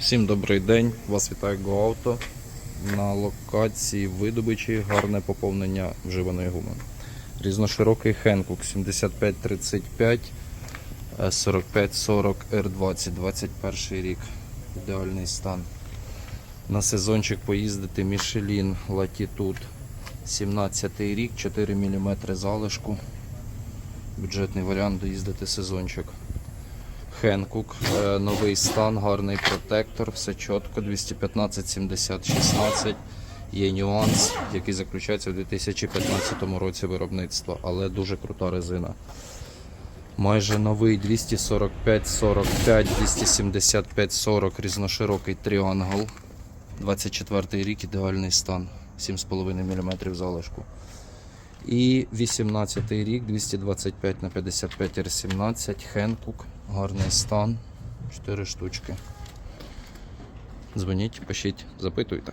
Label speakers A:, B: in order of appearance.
A: Всім добрий день, вас вітає GoAuto. На локації видобичі гарне поповнення вживаної гуми. Різноширокий Хенкук 7535 е, 4540 R20, 21 рік. Ідеальний стан. На сезончик поїздити Michelin Latitude 17 рік, 4 мм залишку. Бюджетний варіант доїздити сезончик. Хенкук, е, новий стан, гарний протектор, все чітко, 215 70 16. Є нюанс, який заключається в 2015 році виробництва, але дуже крута резина. Майже новий 245 45 275 40 різноширокий тріангл. 24 рік, ідеальний стан, 7,5 мм залишку. І 18 рік, 225 на 55 R17, Хенкук, гарний стан, 4 штучки. Дзвоніть, пишіть, запитуйте.